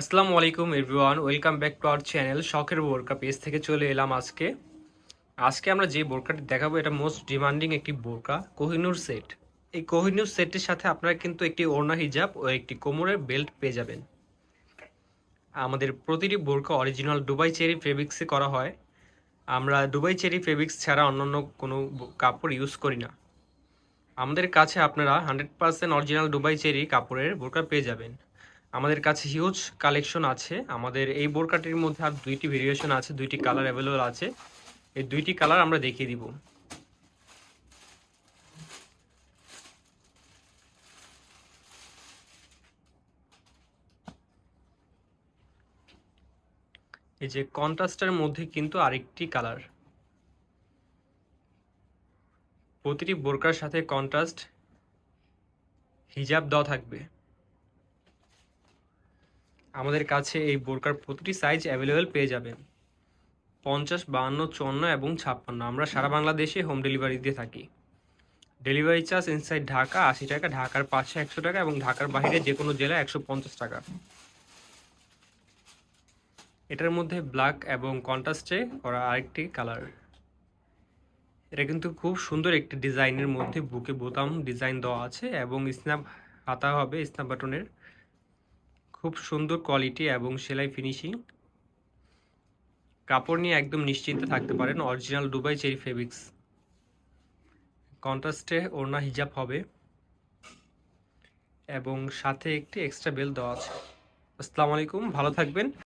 আসসালামু আলাইকুম everyone welcome back to our channel শখের বোরকা পেজ থেকে চলে এলাম আজকে। আজকে আমরা যে বোরকাটি দেখাবো, এটা মোস্ট ডিমান্ডিং একটি বোরকা কোহিনুর সেট এই কোহিনুর সেটের সাথে আপনারা কিন্তু একটি ওড়না হিজাব ও একটি কোমরের বেল্ট পেয়ে যাবেন। আমাদের প্রতিটি বোরকা অরিজিনাল দুবাই চেরি ফেব্রিক্সে করা হয়। আমরা দুবাই চেরি ফেব্রিক্স ছাড়া অন্যান্য কোনো কাপড় ইউজ করি না। আমাদের কাছে আপনারা hundred percent original Dubai cherry কাপড়ের বোরকা পেয়ে যাবেন। আমাদের কাছে হিউজ কালেকশন আছে। আমাদের এই বোরকাটির মধ্যে আর দুইটি ভেরিয়েশন আছে, দুইটি কালার অ্যাভেলেবল আছে। এই দুইটি কালার আমরা দেখিয়ে দিব। এই যে কন্ট্রাস্টের মধ্যে কিন্তু আরেকটি কালার প্রতিটি বোরকার সাথে কন্ট্রাস্ট হিজাব দেওয়া থাকবে। আমাদের কাছে এই বোরকার প্রতিটি সাইজ অ্যাভেলেবেল পেয়ে যাবেন। পঞ্চাশ, বাহান্ন, চুয়ান্ন এবং ছাপ্পান্ন। আমরা সারা বাংলাদেশে হোম ডেলিভারি দিয়ে থাকি। ডেলিভারি চার্জ ইনসাইড ঢাকা আশি টাকা, ঢাকার পাশে একশো টাকা এবং ঢাকার বাইরে যে কোনো জেলায় একশো পঞ্চাশ টাকা। এটার মধ্যে ব্ল্যাক এবং কন্ট্রাস্টে করা আরেকটি কালার এটা কিন্তু খুব সুন্দর একটি ডিজাইনের মধ্যে বুকে বোতাম ডিজাইন দেওয়া আছে এবং স্ন্যাপ হাতা হবে স্ন্যাপ বাটনের খুব সুন্দর কোয়ালিটি এবং সেলাই ফিনিশিং কাপড় নিয়ে একদম নিশ্চিন্তে থাকতে পারেন। অরিজিনাল দুবাই চেরি ফেব্রিক্স কন্ট্রাস্টে ওড়না হিজাব হবে। এবং সাথে একটি এক্সট্রা বেল দেওয়া আছে। আসসালামু আলাইকুম, ভালো থাকবেন।